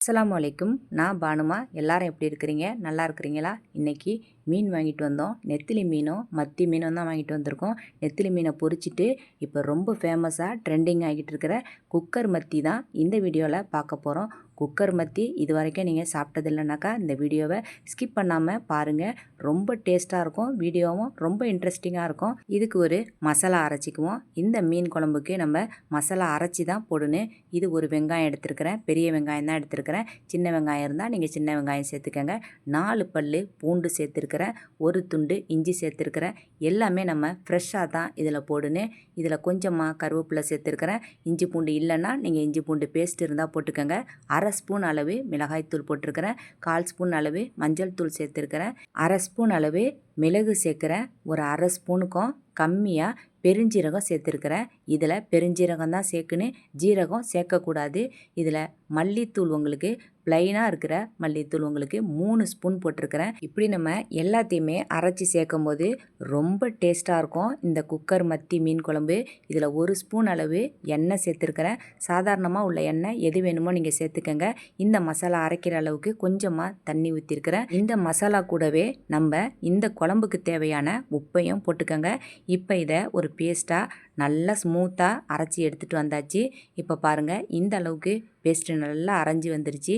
அஸ்லாம் வலைக்கும் நான் பானுமா. எல்லாரும் எப்படி இருக்கிறீங்க? நல்லா இருக்கிறீங்களா? இன்றைக்கி மீன் வாங்கிட்டு வந்தோம். நெத்திலி மீனும் மத்தி மீனும் தான் வாங்கிட்டு வந்திருக்கோம். நெத்திலி மீனை பொறிச்சிட்டு இப்போ ரொம்ப ஃபேமஸாக ட்ரெண்டிங் ஆகிட்டு இருக்கிற குக்கர் மத்தி தான் இந்த வீடியோவில் பார்க்க போகிறோம் குக்கர் மத்தி இது வரைக்கும் நீங்கள் சாப்பிட்டது இல்லைனாக்கா இந்த வீடியோவை ஸ்கிப் பண்ணாமல் பாருங்கள் ரொம்ப டேஸ்ட்டாக இருக்கும் வீடியோவும் ரொம்ப இன்ட்ரெஸ்டிங்காக இருக்கும். இதுக்கு ஒரு மசாலா அரைச்சிக்குவோம். இந்த மீன் குழம்புக்கு நம்ம மசாலா அரைச்சி தான் போடணும். இது ஒரு வெங்காயம் எடுத்துருக்கிறேன் பெரிய வெங்காயம் தான் எடுத்துருக்கிறேன். சின்ன வெங்காயம் இருந்தால் நீங்கள் சின்ன வெங்காயம் சேர்த்துக்கோங்க. நாலு பல் பூண்டு சேர்த்துருக்கிறேன் ஒரு துண்டு இஞ்சி சேர்த்துருக்கிறேன். எல்லாமே நம்ம ஃப்ரெஷ்ஷாக தான் இதில் போடணும். இதில் கொஞ்சமாக கருவேப்பிலை சேர்த்துருக்கிறேன். இஞ்சி பூண்டு இல்லைன்னா நீங்கள் இஞ்சி பூண்டு பேஸ்ட் இருந்தால் போட்டுக்கோங்க. அரை அரை ஸ்பூன் அளவு மிளகாய்த்தூள் போட்டிருக்கிறேன். கால் ஸ்பூன் அளவு மஞ்சள் தூள் சேர்த்துருக்கிறேன். அரை ஸ்பூன் அளவு மிளகு சேர்க்குறேன். ஒரு அரை ஸ்பூனுக்கும் கம்மியாக பெருஞ்சீரகம் சேர்த்துருக்கிறேன். இதில் பெருஞ்சீரகம் தான் சேர்க்கணும். ஜீரகம் சேர்க்கக்கூடாது. இதில் மல்லித்தூள் உங்களுக்கு ப்ளைனாக இருக்கிற மல்லித்தூள் உங்களுக்கு மூணு ஸ்பூன் போட்டிருக்கிறேன். இப்படி நம்ம எல்லாத்தையுமே அரைச்சி சேர்க்கும் போது ரொம்ப டேஸ்ட்டாக இருக்கும். இந்த குக்கர் மத்தி மீன் குழம்பு இதில் ஒரு ஸ்பூன் அளவு எண்ணெய் சேர்த்துருக்கிறேன். சாதாரணமாக உள்ள எண்ணெய் எது வேணுமோ நீங்கள் சேர்த்துக்கங்க. இந்த மசாலா அரைக்கிற அளவுக்கு கொஞ்சமாக தண்ணி ஊற்றிருக்கிறேன் இந்த மசாலா கூடவே நம்ம இந்த குழம்புக்கு தேவையான உப்பையும் போட்டுக்கோங்க. இப்போ இதை ஒரு பேஸ்ட்டாக நல்லா ஸ்மூத்தாக அரைச்சி எடுத்துகிட்டு வந்தாச்சு. இப்போ பாருங்கள் இந்த அளவுக்கு பேஸ்ட்டு நல்லா அரைஞ்சி வந்துருச்சு.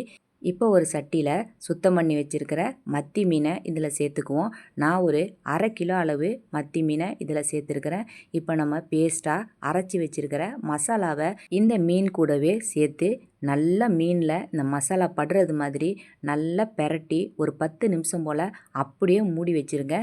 இப்போ ஒரு சட்டியில் சுத்தம் பண்ணி வச்சுருக்கிற மத்தி மீனை இதில் சேர்த்துக்குவோம். நான் ஒரு அரை கிலோ அளவு மத்தி மீனை இதில் சேர்த்துருக்கிறேன். இப்போ நம்ம பேஸ்ட்டாக அரைச்சி வச்சுருக்கிற மசாலாவை இந்த மீன் கூடவே சேர்த்து நல்லா மீனில் இந்த மசாலா படுறது மாதிரி நல்லா பெரட்டி ஒரு பத்து நிமிஷம் போல் அப்படியே மூடி வச்சுருங்க.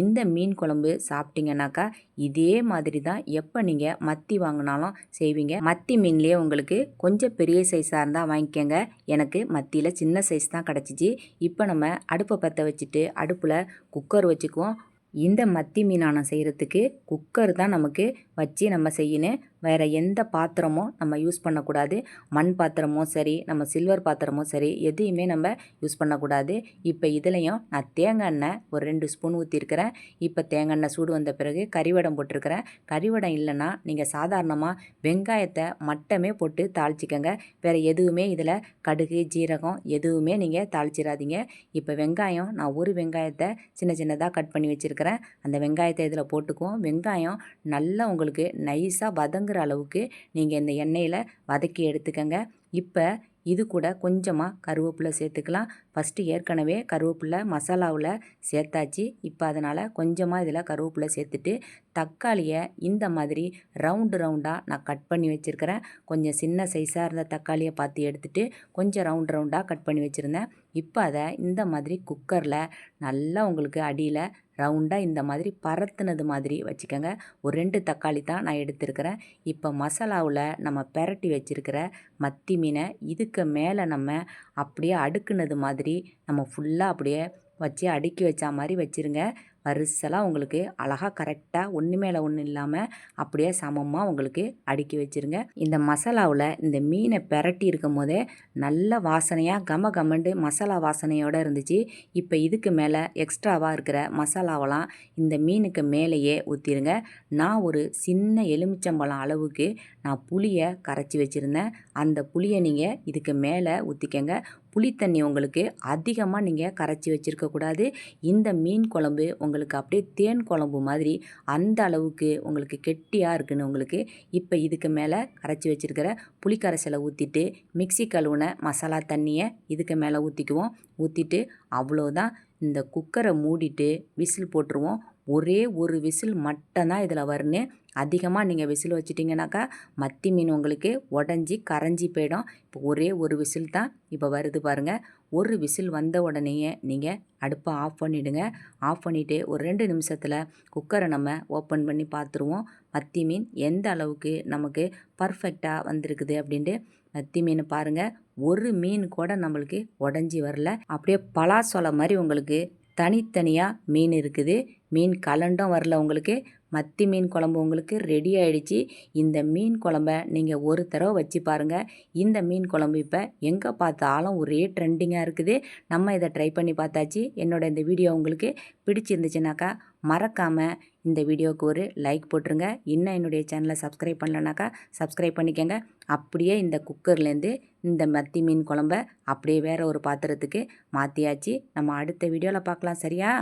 இந்த மீன் குழம்பு சாப்பிட்டீங்கன்னாக்கா இதே மாதிரி தான் எப்போ நீங்கள் மத்தி வாங்கினாலும் செய்வீங்க. மத்தி மீன்லேயே உங்களுக்கு கொஞ்சம் பெரிய சைஸாக இருந்தால் வாங்கிக்கோங்க. எனக்கு மத்தியில் சின்ன சைஸ் தான் கிடச்சிச்சு. இப்போ நம்ம அடுப்பை பற்ற வச்சுட்டு அடுப்பில் குக்கர் வச்சுக்குவோம். இந்த மத்தி மீனானம் செய்கிறதுக்கு குக்கர் தான் நமக்கு வச்சு நம்ம செய்யணும். வேறு எந்த பாத்திரமும் நம்ம யூஸ் பண்ணக்கூடாது. மண் பாத்திரமோ சரி நம்ம சில்வர் பாத்திரமோ சரி எதையுமே நம்ம யூஸ் பண்ணக்கூடாது. இப்போ இதுலேயும் நான் தேங்காய் எண்ணெய் ஒரு ரெண்டு ஸ்பூன் ஊற்றிருக்கிறேன் இப்போ தேங்காய் எண்ணெய் சூடு வந்த பிறகு கறிவடம் போட்டிருக்கிறேன். கறிவடம் இல்லைன்னா நீங்கள் சாதாரணமாக வெங்காயத்தை மட்டமே போட்டு தாளிச்சிக்கோங்க. வேறு எதுவுமே இதில் கடுகு ஜீரகம் எதுவுமே நீங்கள் தாளிச்சிடாதீங்க. இப்போ வெங்காயம் நான் ஒரு வெங்காயத்தை சின்ன சின்னதாக கட் பண்ணி வச்சுருக்கிறேன். அந்த வெங்காயத்தை இதில் போட்டுக்குவோம். வெங்காயம் நல்லா உங்களுக்கு நைஸாக வதங்குற அளவுக்கு நீங்கள் இந்த எண்ணெயில் வதக்கி எடுத்துக்கங்க. இப்போ இது கூட கொஞ்சமாக கருவேப்பிலை சேர்த்துக்கலாம். ஃபஸ்ட்டு ஏற்கனவே கருவேப்பிலை மசாலாவில் சேர்த்தாச்சு. இப்போ அதனால் கொஞ்சமாக இதில் கருவேப்பிலை சேர்த்துட்டு தக்காளியை இந்த மாதிரி ரவுண்டு ரவுண்டாக நான் கட் பண்ணி வச்சுருக்கிறேன். கொஞ்சம் சின்ன சைஸாக இருந்த தக்காளியை பார்த்து எடுத்துகிட்டு கொஞ்சம் ரவுண்ட் ரவுண்டாக கட் பண்ணி வச்சுருந்தேன். இப்போ அதை இந்த மாதிரி குக்கரில் நல்லா உங்களுக்கு அடியில் ரவுண்டாக இந்த மாதிரி பரத்துனது மாதிரி வச்சுக்கோங்க. ஒரு ரெண்டு தக்காளி தான் நான் எடுத்துருக்கிறேன். இப்போ மசாலாவில் நம்ம பெரட்டி வச்சுருக்கிற மத்தி மீனை இதுக்கு மேலே நம்ம அப்படியே அடுக்குனது மாதிரி நம்ம ஃபுல்லாக அப்படியே வச்சு அடுக்கி வச்சா மாதிரி வச்சுருங்க. வரிசலாக உங்களுக்கு அழகாக கரெக்டாக ஒன்று மேலே ஒன்று இல்லாமல் அப்படியே சமமாக உங்களுக்கு அடுக்கி வச்சுருங்க. இந்த மசாலாவில் இந்த மீனை பெரட்டி இருக்கும் போதே நல்ல வாசனையாக கம கமண்டு மசாலா வாசனையோடு இருந்துச்சு. இப்போ இதுக்கு மேலே எக்ஸ்ட்ராவாக இருக்கிற மசாலாவெல்லாம் இந்த மீனுக்கு மேலேயே ஊற்றிருங்க நான் ஒரு சின்ன எலுமிச்சம்பழம் அளவுக்கு நான் புளியை கரைச்சி வச்சுருந்தேன். அந்த புளியை நீங்கள் இதுக்கு மேலே ஊற்றிக்கங்க புளித்தண்ணி உங்களுக்கு அதிகமாக நீங்கள் கரைச்சி வச்சுருக்கக்கூடாது இந்த மீன் குழம்பு உங்களுக்கு அப்படியே தேன் குழம்பு மாதிரி அந்த அளவுக்கு உங்களுக்கு கெட்டியாக இருக்குன்னு உங்களுக்கு இப்போ இதுக்கு மேலே கரைச்சி வச்சுருக்கிற புளிக்கரைசலை ஊற்றிட்டு மிக்சி கழுவுன மசாலா தண்ணியை இதுக்கு மேலே ஊற்றிக்குவோம் ஊற்றிட்டு அவ்வளோதான். இந்த குக்கரை மூடிட்டு விசில் போட்டுருவோம். ஒரே ஒரு விசில் மட்டும்தான் இதில் வரணும் அதிகமாக நீங்கள் விசில் வச்சிட்டிங்கனாக்கா மத்தி மீன் உங்களுக்கு உடஞ்சி கரைஞ்சி போயிடும். இப்போ ஒரே ஒரு விசில் தான் இப்போ வருது பாருங்கள் ஒரு விசில் வந்த உடனேயே நீங்கள் அடுப்பை ஆஃப் பண்ணிவிடுங்க ஆஃப் பண்ணிவிட்டு ஒரு ரெண்டு நிமிஷத்தில் குக்கரை நம்ம ஓப்பன் பண்ணி பார்த்துருவோம் மத்தி மீன் எந்த அளவுக்கு நமக்கு பர்ஃபெக்டாக வந்திருக்குது அப்படின்ட்டு மத்தி மீன் பாருங்கள் ஒரு மீன் கூட நம்மளுக்கு உடஞ்சி வரல. அப்படியே பலாசொலை மாதிரி உங்களுக்கு தனித்தனியாக மீன் இருக்குது. மீன் கலண்டும் வரல உங்களுக்கு. மத்தி மீன் குழம்பு உங்களுக்கு ரெடி ஆகிடுச்சி இந்த மீன் குழம்ப நீங்கள் ஒரு தடவை வச்சு பாருங்கள் இந்த மீன் குழம்பு இப்போ எங்கே பார்த்தாலும் ஒரே ட்ரெண்டிங்காக இருக்குது. நம்ம இதை ட்ரை பண்ணி பார்த்தாச்சு. என்னோட இந்த வீடியோ உங்களுக்கு பிடிச்சிருந்துச்சுனாக்கா மறக்காமல் இந்த வீடியோவுக்கு ஒரு லைக் போட்டுருங்க. இன்னும் என்னுடைய சேனலை சப்ஸ்கிரைப் பண்ணலனாக்கா சப்ஸ்கிரைப் பண்ணிக்கோங்க. அப்படியே இந்த குக்கர்லேருந்து இந்த மத்தி மீன் குழம்ப அப்படியே வேறு ஒரு பாத்திரத்துக்கு மாற்றியாச்சு நம்ம அடுத்த வீடியோவில் பார்க்கலாம். சரியா?